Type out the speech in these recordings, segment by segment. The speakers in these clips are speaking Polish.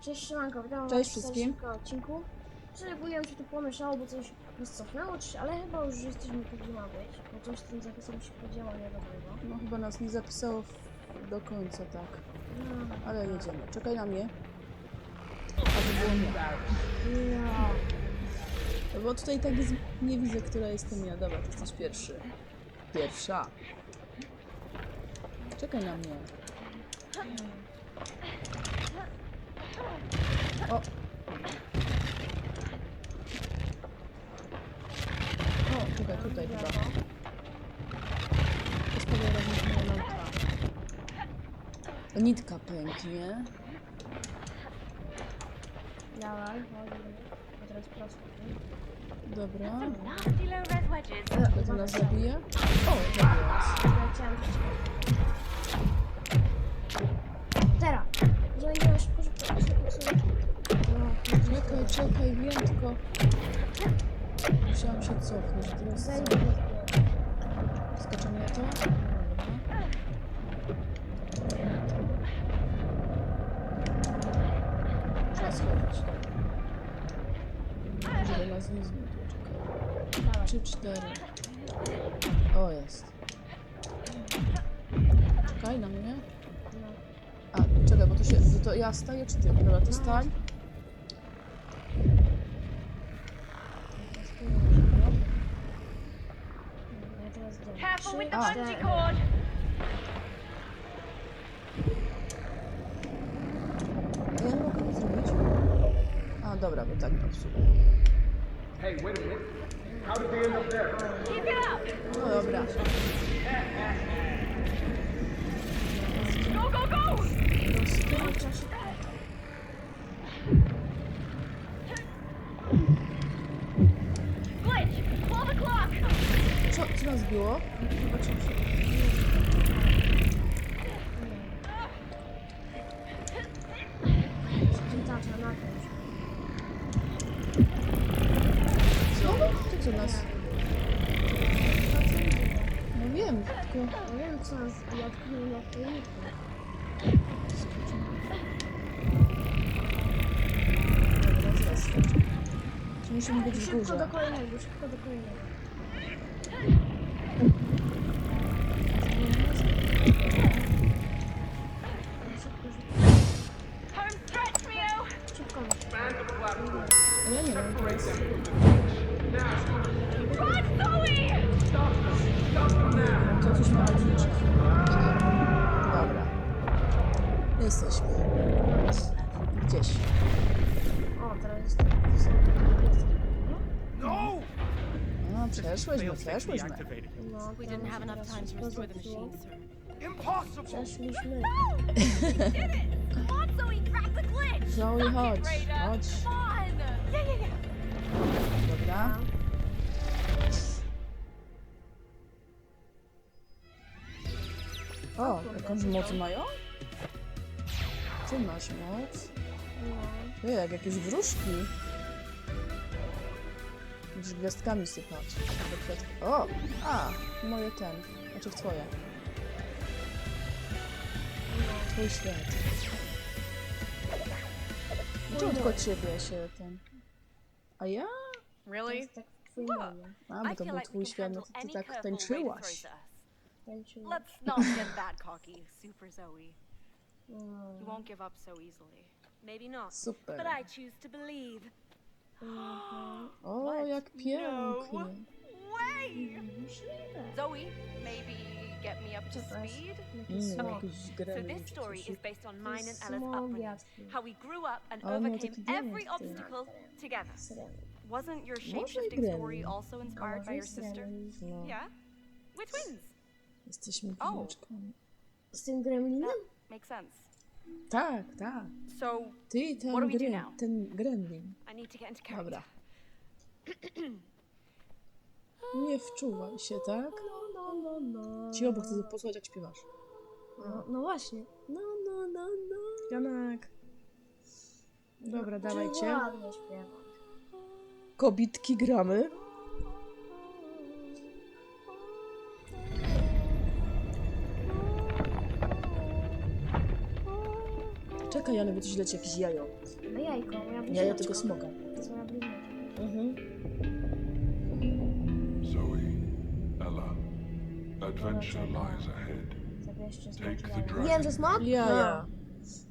Cześć Szymanko, witam Cześć w wszystkim. szybkim odcinku. Spróbuję się tu pomieszało, bo coś nas cofnęło, czy, ale chyba już jesteśmy tu, ma być. Bo coś z tym zapisem się podziało niedobrego. No chyba nas nie zapisało w, do końca, tak. No. Ale jedziemy. Czekaj na mnie. A to było mnie. Ja. Bo tutaj tak jest, nie widzę, która jestem ja. Dobra, ty jesteś pierwszy. Pierwsza. Czekaj na mnie. O! O, czekaj, tutaj chyba. Postawię razem moja lampka. Nitka pęknie. Dawaj, chodź. A teraz prosto. Dobra. Wedges. To to nas zabije? O, zabije nas. Czekaj, wiem, tylko... Musiałam się cofnąć, teraz co? Na to? Trzeba schodzić. Żeby nas nie zmiotło, czekaj. Trzy, cztery. O, jest. Czekaj na mnie. A, czekaj, bo to się... To ja staję, czy ty? Dobra, to stań. Careful with the Ah. bungee cord. A ja nie mogę nic zrobić? A, dobra, bo tak popsuł. Hey, wait a minute. How did they end up there? Keep it up. No dobra. Go, go, go. Glitch. Co, co nas nakręć. Co? To co nas? No wiem, tylko... Nie wiem co nas zaraz skoczę. Czy musimy być w Szybko do górze? kolejnego, szybko do kolejnego. Dobra. Jesteśmy. Gdzieś. O, teraz jest... No! No, przeszłyśmy, Failsafe przeszłyśmy. deactivated. No, We didn't have enough time to restore the machine, sir. Impossible! Przeszliśmy. Come on, Zoe. Grab the glitch. Zoe, Suck chodź, chodź. Dobra. O, jakąś moc mają? Ty masz moc? Ty, jak jakieś wróżki. Będziesz gwiazdkami sypać. O! A! Moje ten. Znaczy w twoje. Twój świat. Czemu tylko ciebie się ten... A ja? To Really? jest tak w. A, bo I to feel był like we twój can świat, no to ty any tak curveball Raiden tańczyłaś. throws at us. Let's not get that cocky, Super Zoe. You won't give up so easily. Maybe not. But I choose to believe. O, jak pięknie. Way. Zoe, maybe get me up to speed. Jakiś Mm, smok. So this story is based on mine and Ella's upbringing. How we grew up and A on miał overcame every obstacle together. Wasn't your shapeshifting story also inspired by your sister? Yeah? We're twins. jesteśmy O. chwileczkami. Z tym gremlinem? That makes sense. Tak, tak. So Ty i ten, What do we do now? ten gremlin. I need to get into character. Dobra. Nie wczuwaj się, tak? No, no, no. Ci obu chcę posłuchać, jak śpiewasz. No, no właśnie. No, no, no, no. Janek. Dobra, dawajcie. Ładnie śpiewa. Kobitki gramy. Czekaj, ale by coś leci jakieś jajo. No jajko, moja Jajo bliźniaczka. tego smoga. To jest moja bliźniaczka. Mhm. Adventure lies ahead. Take the jajo. dragon. Mówiłem, że smok? Jaja. No.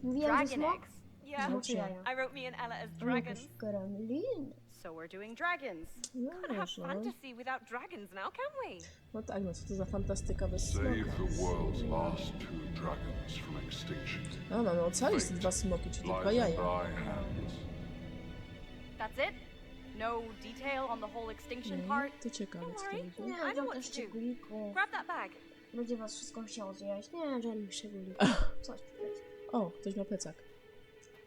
Mówiłem, że Dragon smok? eggs. Yeah, Smoczy jaja. I wrote me and Ella as Jakiś dragons. gremlin. So we're doing dragons. No, Can't have Może. fantasy without dragons now, can we? No tak, no co to za fantastyka bez Save smoka. the world's last two dragons from extinction. No, mamy ocalić te dwa smoki, czy tylko Lies in jaja. thy hands. That's it? No detail on the whole extinction part? to ciekawe, co to będzie. Nie, I know tam what też to do. szczególiku. Grab that bag. Będzie was wszystko chciało zjeść. Nie, żadnych szczególików. Coś tu jest. O, ktoś ma plecak.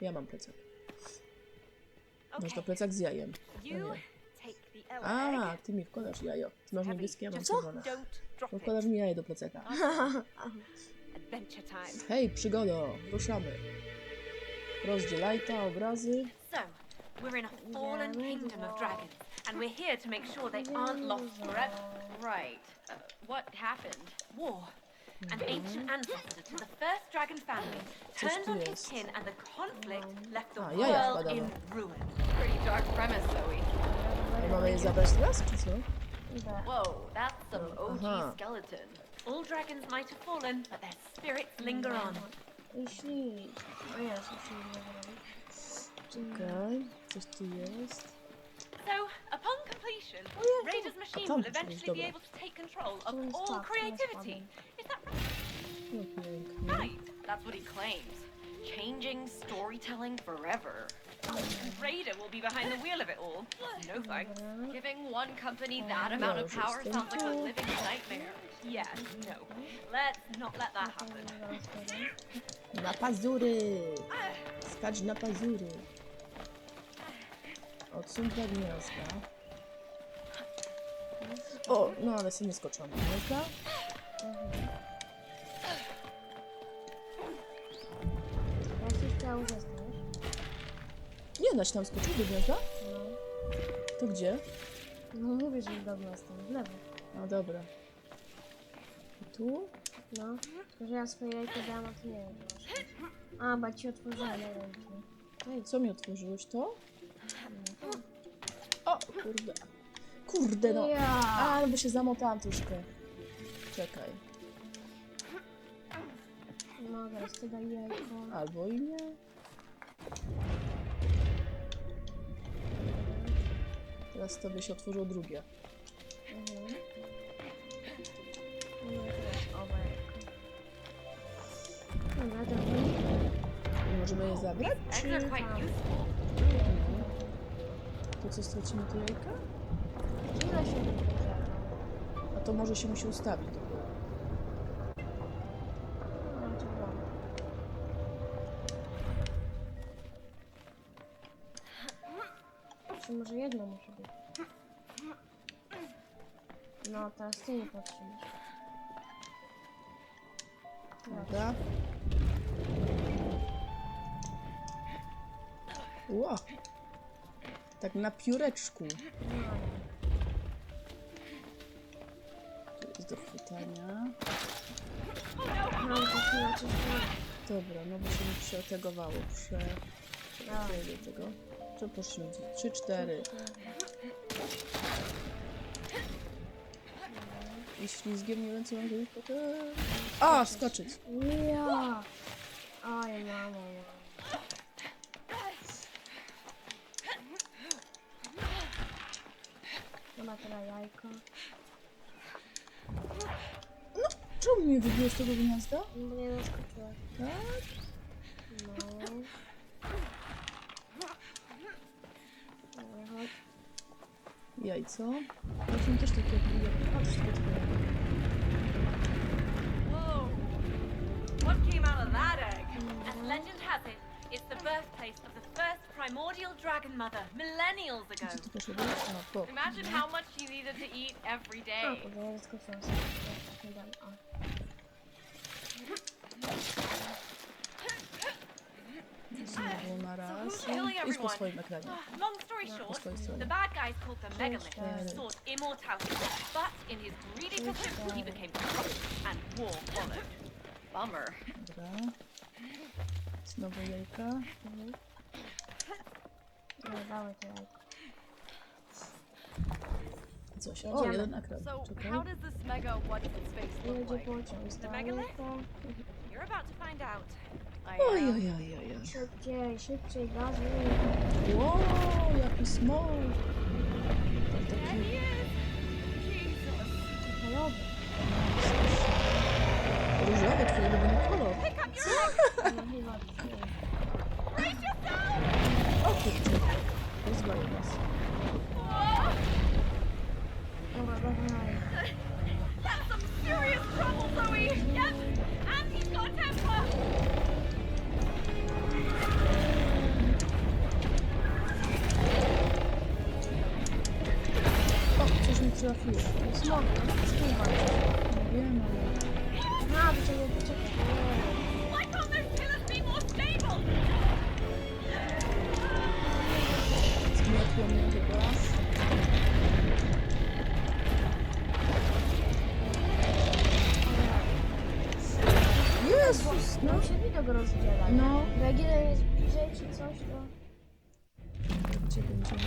Ja mam plecak. Masz to Okay, plecak z jajem. you take the A, egg. ty mi wkładasz jajo. Ty masz niebieskie, ja mam Just czerwone. don't drop No it. wkładasz mi jaje do plecaka. Adventure time. Hej, przygodo, ruszamy. Rozdzielaj ta obrazy. So, we're in a fallen kingdom of dragons, and we're here to make sure they aren't lost forever. Right. Uh, what happened? War. An ancient ancestor to the first dragon family turned on his kin, and the conflict left the A, jaja world wkładamy. in ruin. Pretty dark premise, Zoe. A mamy je zabrać teraz, czy co? Whoa, that's some OG Aha. skeleton. All dragons might have fallen, but their spirits linger on. Jeśli... O nie, jeśli nie Czekaj, coś tu. So, upon completion, Raider's machine will eventually be able to take control of To all creativity. Is that right? Right. That's what he claims. Changing storytelling forever. Raider will be behind the wheel of it all. No thanks. Giving one company that amount of power sounds like a living nightmare. Yeah, no. Let's not let that happen. Zaraz wtedy. Na pazury! Ah. Skacz na pazury. Odsuń gniazda. O, no ale sobie nie skoczyłam. Gniazda? Ja się chciał zostać. Nie da się tam skoczyć do gniazda? No. To gdzie? No mówię, że dobrze jestem. W lewo. No dobra. I tu? No. Tylko, że ja swoje jajko dałam, a ty nie wiem. A, bo ci otworzyłem ręki. No i co mi otworzyłeś to? O, kurde. Kurde no. Ja. A, no bo się zamotałam troszkę. Czekaj. Teraz ty daj jajko. Albo i nie. Teraz tobie się otworzyło drugie. Mhm. Dobra, to I możemy je zabrać? Czy co stracimy tu jajka? ile się? A to może się musi ustawić. No. Czy może jedno musi być? No, teraz ty nie patrzysz. Dobra. Ło! Tak na pióreczku. Tu jest do chwytania. To Dobra, no bo się mi przetegowało. Prze... Prze... tego. Co poszliśmy? Trzy, cztery. I ślizgiem nie wiem co mam zrobić. A, skoczyć. Ja! Oj. Chyba teraz jajko. Czemu mnie wybiło z tego gniazda? No, bo nie zaskoczyłeś. Tak? No. Dobra, chodź. Jajco. Właśnie też takie jak patrz sobie Whoa! What came out of that egg? As legend has it, it's the birthplace of the first primordial dragon mother, millennials ago. Tu poszedłem? A, po. Imagine how much you needed to eat every day. A, day. kurde, nie zaskoczyłam sobie. Ja nie dam. O. Znowu na raz. who's killing everyone? Ah, long story short, the bad guys called the Megalith Cztery. sought immortality, but in his greedy pursuit, he became corrupt and war followed. Bummer. Znowu jajka. Mhm. Nie, dałe to jajko. Coś. O, Jedziemy. jeden ekran. So, Czekaj. how does this mega what's its face look Jedzie like? pociąg z The megalith? daleka. You're about to find out. I, Oj, uh, oj, oj, oj, oj. Szybciej, szybciej, gazu. Wow, jaki smog. Tam there taki he is! Jesus! Czekajowy. różowy, Дуже, як це я люблю коло. się widok rozdziela. nie? No. Bo jak jeden jest bliżej czy coś, to... Gdzie będziemy?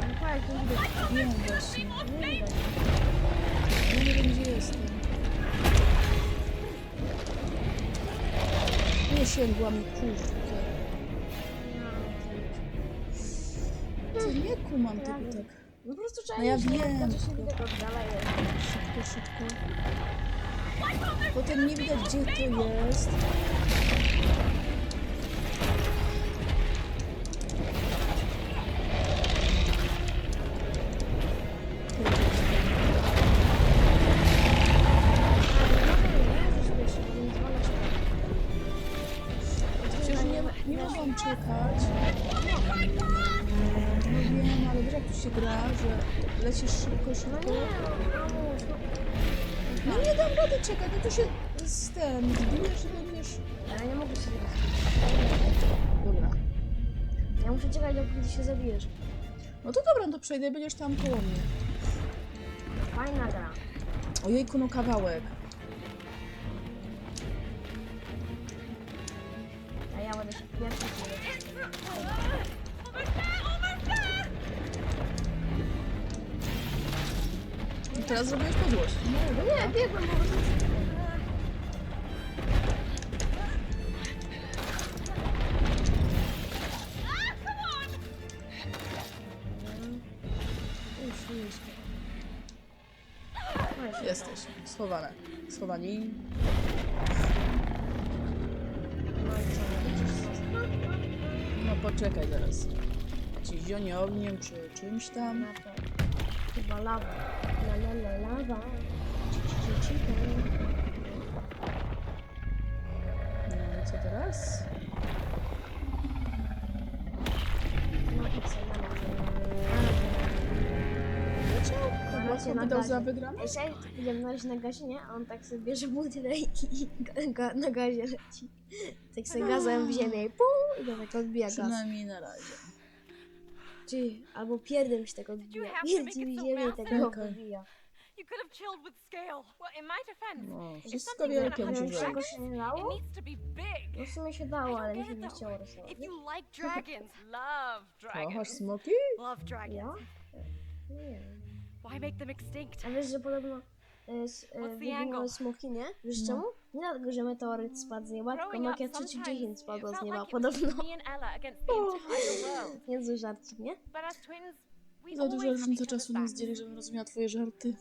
No tak, to widok. Wiem właśnie. Nie widać. Ja nie wiem, gdzie jestem. Nie sięgła mi kurde. Co nie kumam tego tak. No po prostu trzeba No ja iść, nie? wiem, się widok oddala. Szybko, szybko. Potem nie widać, gdzie to jest. Nie, mogłam czekać. No wiem, ale wiesz jak tu się gra, że lecisz szybko, szybko. No nie dam rady czekać, no to się z ten, zbijesz, będziesz... Ale nie mogę się zabić. Dobra. Ja muszę czekać, jak się zabijesz. No to dobra, to przejdę, będziesz tam koło mnie. Fajna gra. Ojejku, no kawałek. A ja będę się pierwszy teraz zrobiłeś podłość. No, No nie, biegłem po prostu. No. Jesteś. Schowane. Schowani. No? No poczekaj zaraz. Ci zioniowniem czy czymś tam. Na to. Chyba lawa. La la la lawa. No i co teraz? No i co, Tak na wydał za wygraną? Słuchaj, idziemy na gazie, nie? A on tak sobie bierze butelę i ga, ga, na gazie leci. Tak sobie gazem w ziemię i pum! I to tak odbija gaz. Przynajmniej na razie. Czy, albo pierdem się tak odbija. Pierdzi mi ziemię i tak go odbija. You could have chilled with scale. Well, in my defense, No, if wszystko something's wielkie gonna czego się nie it dało? needs to be big. No w sumie się dało, ale don't mi get się it nie though. chciało rysować. If you like dragons, love Kochasz dragons. smoki? Love dragons. Ja? Nie. Why make them extinct? A wiesz, że podobno e, s- e, What's the wyginęły angle? smoki, nie? Wiesz No. czemu? Nie dlatego, że meteoryt spadł z nieba, tylko Nokia up, 3010 sometimes spadła z nieba, podobno. world. Niezły żarcik, nie? Za have różnica czasu nas dzieli, żebym rozumiała twoje żarty.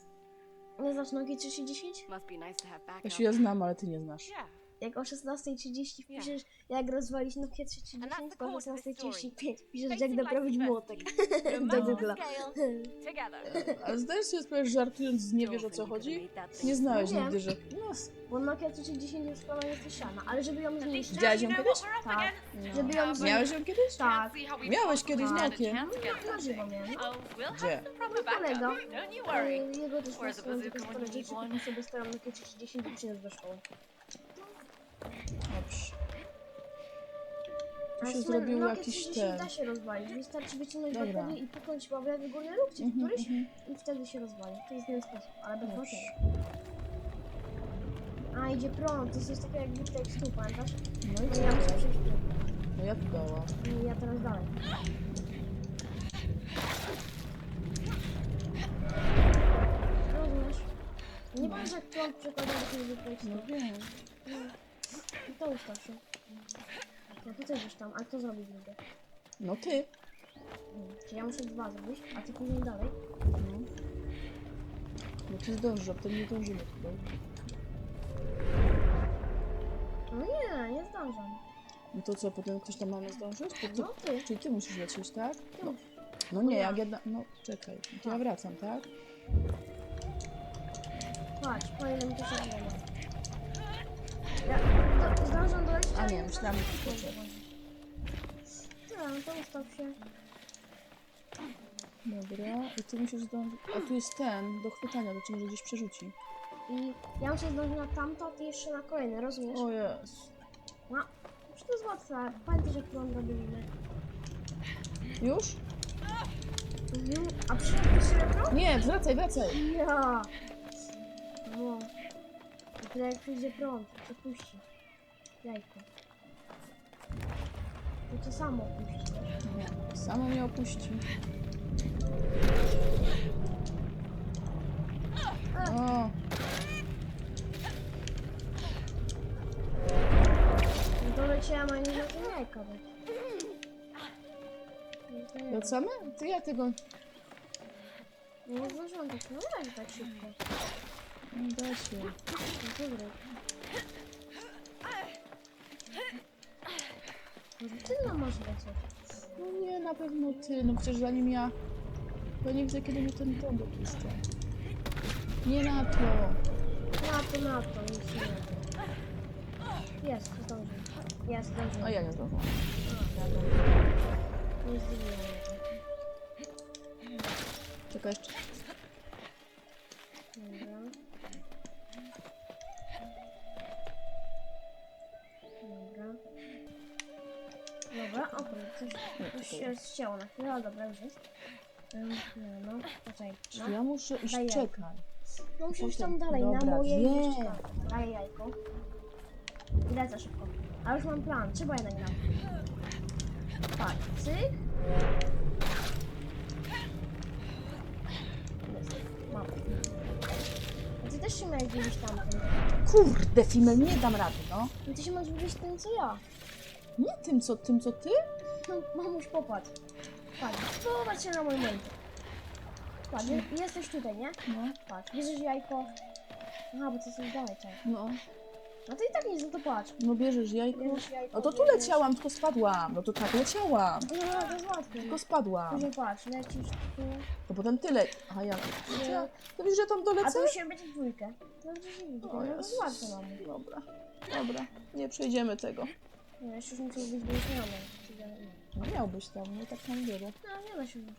Nie znasz Nokia 3010? Must be nice Ja się ja znam, ale ty nie znasz. Yeah. Jak o 16.30 Yeah. wpiszesz, jak rozwalić Nokia And that's 3010, the to o core to this 16.35 wpiszesz, Facing jak naprawić młotek. No Do Google'a. Ale zdajesz sobie sprawę, że żartując nie wiesz o co chodzi? Nie znałeś Nie wiem. nigdy, że... No, Bo Nokia 3010 jest chyba jest siana, ale żeby ją zniszczyć, Widziałaś ją kiedyś? Tak. żeby ją Miałeś ją kiedyś? tak, Miałeś kiedyś a Nokię. na żywo miałem. Gdzie? Kolega. E, Jego też bazooka spore when you dzieci, kupił sobie starą Nokia 3010 i przyniósł do szkoły. Dobrze. Tu Ale się zrobił Nokia jakiś 3010 ten... da się rozwalić, wystarczy wyciągnąć Dobra. i puknąć chyba w lewy górny róg czy w Mhm, któryś mhm. i wtedy się rozwali. To jest jeden sposób, ale bez Dobrze. A, idzie prąd, to jest coś takiego jak Takes Two, pamiętasz? No i No co? ja muszę przejść tu. No jak dała? I ja teraz dalej. Rozumiesz? Nie wiem, jak prąd przekłada do tego. No wiem. I to ustaw się. No to też już tam, a kto zrobi drugie? No ty. Hmm. Czy ja muszę dwa zrobić, a ty później dalej? No. No ty zdążysz, a potem nie dążymy tutaj. No nie, nie zdążam. No to co, potem ktoś tam mamy zdążyć? To, No to, ty. czyli ty musisz lecieć, tak? Ty No, musisz. no nie, ja. jak jedna... No czekaj, to ja wracam, tak? Patrz, po mi to się. Ja do, zdążam dolecieć, A nie, myślałam, że skoczę. Dobra, no to ustaw się. Dobra, i ty musisz zdążyć... A tu jest ten, do chwytania, to cię może gdzieś przerzuci. I ja muszę zdążyć na tamto, a ty jeszcze na kolejne, rozumiesz? O jest. No, już to jest łatwe. Pamiętasz, jak prąd robiliśmy? Już? Mhm. A przyszedł prąd? Nie, wracaj, wracaj! Ja! No. Tyle jak przyjdzie prąd, to puści. Jajko. To to samo puści. Nie, samo mnie opuści. O, No to leciałem, a nie na to jajko dać. No to nie wiem. wracamy? Ty ja tego... Nie zdążyłam tak, no tak szybko. Nie da się. No dobra. Może ty nam masz lecieć. No nie, na pewno ty, no przecież zanim ja... Bo nie widzę, kiedy mnie ten dom dopuszcza. Nie na to. Na to, na to, nic nie ma. Jest, zdążył. Jest, zdążył. A ja nie zdążyłam. Nie zdziwiłem mnie to. Czekaj jeszcze. Coś się na chwilę, ale dobra, już jest. No, no, poczekaj. No. Ja muszę iść, Daj ja. czekaj. No Potem- tam dalej, na dobra, moje wiem. tam. Daję jajko. I lecę szybko. Ale już mam plan, trzeba jednak gram. Tak, cyk. Jest, mam. A ty też się miałeś dzielić tamtym. Kurde, Fimel, nie dam rady, no. No ty się masz dzielić tym, co ja. Nie tym, co, tym, co ty? No, mamuś, popatrz. Patrz, popatrz się na mój mojkę. Patrz, je- jesteś tutaj, nie? No, Patrz, bierzesz jajko. Aha, bo to jest dalej, czekaj. no. No to i tak nic, no to patrz. No bierzesz jajko. Bierzesz jajko. No to tu bierzesz- leciałam, tylko spadłam. No to tak, leciałam. No, to jest łatwe. Tylko spadłam. Później patrz, lecisz tu. To potem tyle. A ja. Nie. To widzisz, że tam A dolecę? to musimy być w dwójkę. No gdzieś indziej. O No to jest Jezus. łatwe mamy. Dobra, dobra. Nie przejdziemy tego. No jeszcze już muszę być wyjaśnione. No miałbyś tam, no tak tam wiele. No nie da się tego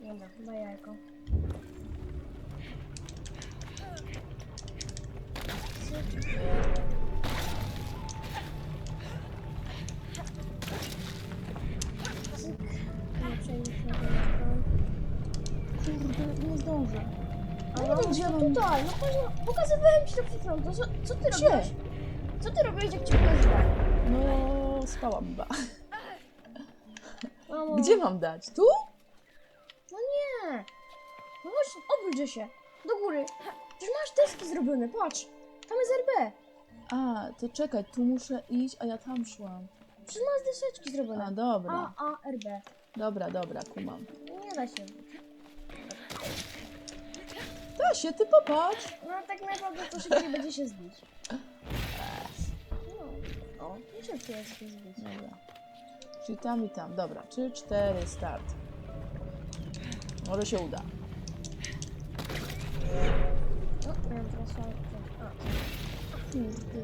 Dobra, daj jajko. Nie. Kurde, nie zdążę. Ale No no, gdzie no mam- tutaj, no pokazywałem ci to przed chwilą, to co, co ty Gdzie? robiłeś? Co ty robiłeś, jak cię pokazywałem? No, spałam chyba. Mamo, Gdzie mam dać? Tu? No nie! No chodź, obróć się, do góry. Przecież masz deski zrobione, patrz. Tam jest RB. A, to czekaj, tu muszę iść, a ja tam szłam. Przecież masz deseczki A, zrobione. dobra. A, A, RB. Dobra, dobra, kumam. Nie da się. Da się, ty popatrz. No tak naprawdę to szybciej będzie się zbić. No, o, i szybciej jest. Dobra. Czyli tam i tam. Dobra, trzy, cztery, start. Może się uda. No. A, Kurde.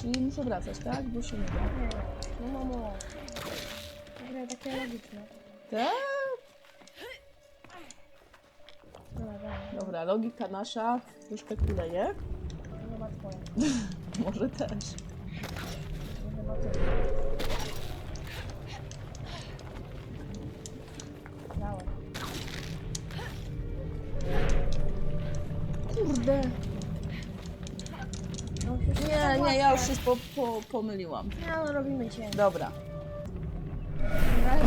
Czyli muszę wracać, tak? Bo się nie da. nie, no mamo. Dobra, takie logiczne. Tak? Dobra, dobra. Dobra, logika nasza troszkę kuleje. Nie ma twoja. może też. Kurde. Nie, nie, ja już się po, po, pomyliłam. Nie, no robimy cię. Dobra,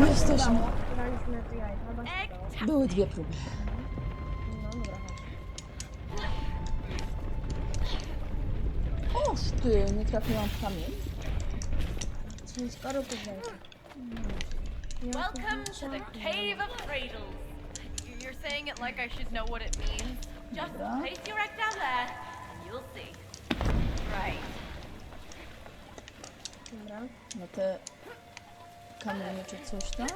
Jesteśmy. Były dwie próby. Ty, nie trafiłam w kamień. Czyli skoro to będzie. Welcome to the Cave of Cradles. You're saying it like I should know what it means. Just place your egg down there, and you'll see. Right. Dobra. Na te kamienie czy coś tam.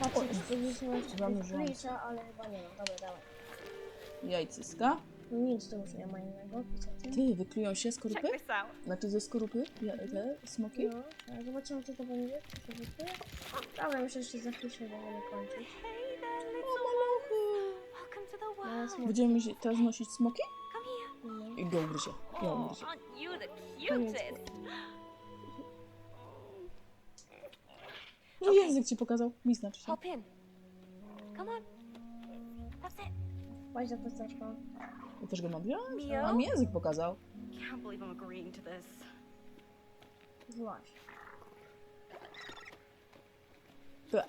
Patrzę, czy to gdzieś Zanurzyłam. plicza, ale chyba nie ma. Dobra, dawaj. Jajcyska. Nic, to już nie ma innego. Niestety. Ty, wyklują się Check skorupy? this out. Znaczy ze skorupy? Ja, te smoki? No, ale zobaczymy co to będzie. Co to będzie. Dobra, myślę, że za chwilę będziemy kończyć. Hey there, little Welcome to the No, world. Będziemy mieć- teraz nosić smoki? Come here. No. I go ugryzie. Ja Oh, ugryzie. aren't you the cutest? No język ci pokazał. Mi znaczy się. Hop in. Come on. That's it. Chodź za posteczką. Ja też go mam wziąć? Mio? A mi język pokazał. Can't believe I'm agreeing to this. Złaś. Ble.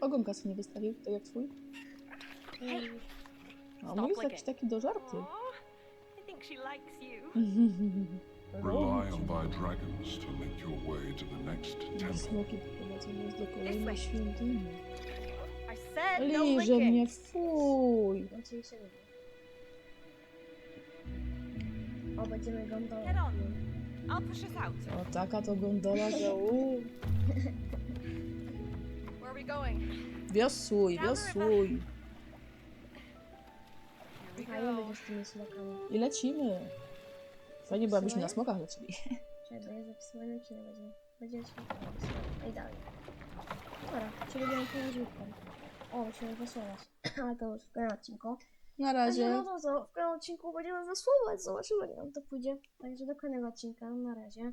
Ogonka sobie nie wystawił, tak jak twój. A mój jest jakiś taki do żarty. Aw, I think she likes you. Rely on thy dragons to make your way to the next temple. Smoki nas do kolejnej świątyni. Said no Liże mnie, fuj. Oczywiście. O, będziemy gondolą. Get on. I'll push us out. O, taka to gondola, że u. Where are we going? Wiosłuj, wiosłuj. Here we Fajnie go. będzie z tymi smokami. I lecimy. Fajnie było, abyśmy na smokach lecili. Czekaj, ja zapisywanie kino będzie. Będzie ci i dalej. Dobra, czyli będziemy położyłką. O, musimy zasłować. Ale to już w kolejnym odcinku. Na Także no razie. to co, w kolejnym odcinku będziemy zasłować. Zobaczymy, jak nam to pójdzie. Także do kolejnego odcinka. Na razie.